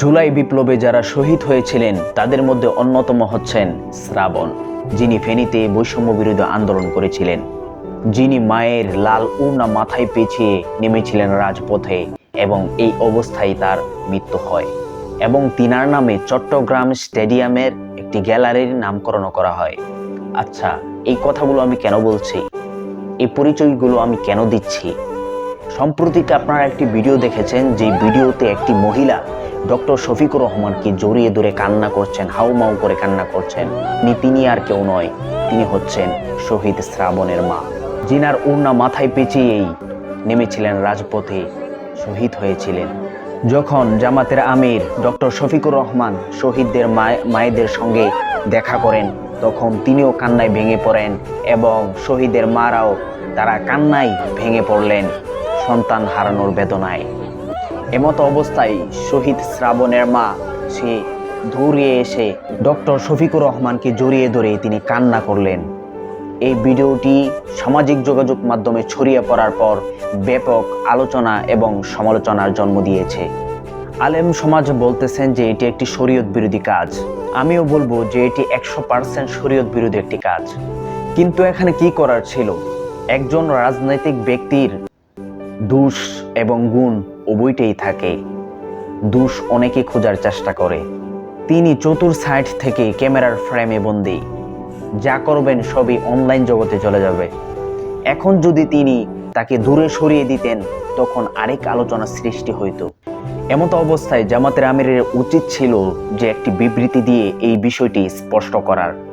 জুলাই বিপ্লবে যারা শহীদ হয়েছিলেন, তাদের মধ্যে অন্যতম হচ্ছেন শ্রাবণ, যিনি ফেনীতে বৈষম্য বিরোধী আন্দোলন করেছিলেন। যিনি মায়ের লাল উড়না মাথায় পেঁচিয়ে নেমেছিলেন রাজপথে এবং এই অবস্থায় তার মৃত্যু হয় এবং তিনার নামে চট্টগ্রাম স্টেডিয়ামের একটি গ্যালারির নামকরণ করা হয়। আচ্ছা এই কথাগুলো আমি কেন বলছি? এই পরিচয়গুলো আমি কেন দিচ্ছি? সম্প্রতি আপনারা একটি ভিডিও দেখেছেন, যে ভিডিওতে একটি মহিলা ডক্টর শফিকুর রহমানকে জড়িয়ে ধরে কান্না করছেন, হাউমাউ করে কান্না করছেন। নি তিনি আর কেউ নয়, তিনি হচ্ছেন শহীদ শ্রাবণের মা। জিনার উড়না মাথায় পেঁচিয়েই নেমেছিলেন রাজপথে, শহীদ হয়েছিলেন। যখন জামাতের আমির ডক্টর শফিকুর রহমান শহীদদের মায়- মায়েদের সঙ্গে দেখা করেন, তখন তিনিও কান্নায় ভেঙে পড়েন এবং শহীদের মারাও তারা কান্নায় ভেঙে পড়লেন। সন্তান হারানোর বেদনায়। এমত অবস্থায় শহীদ শ্রাবণের মা, সে দৌড়িয়ে এসে ডক্টর শফিকুর রহমানকে জড়িয়ে ধরে তিনি কান্না করলেন। এই ভিডিওটি সামাজিক যোগাযোগ মাধ্যমে ছড়িয়ে পড়ার পর ব্যাপক আলোচনা এবং সমালোচনার জন্ম দিয়েছে। আলেম সমাজ বলতেছেন যে এটি একটি শরীয়ত বিরোধী কাজ। আমিও বলব যে এটি একশো পার্সেন্ট শরীয়ত বিরোধী একটি কাজ। কিন্তু এখানে কি করার ছিল? একজন রাজনৈতিক ব্যক্তির দোষ এবং গুণ উভয়টাই থাকে। দোষ অনেকে খোঁজার চেষ্টা করে। তিনি চতুর সাইড থেকে ক্যামেরার ফ্রেমে বন্দি। যা করবেন সবই অনলাইন জগতে চলে যাবে। এখন যদি তিনি তাকে দূরে সরিয়ে দিতেন, তখন আরেক আলোচনা সৃষ্টি হইতো। এমতো অবস্থায় জামাতের আমিরের উচিত ছিল যে একটি বিবৃতি দিয়ে এই বিষয়টি স্পষ্ট করার।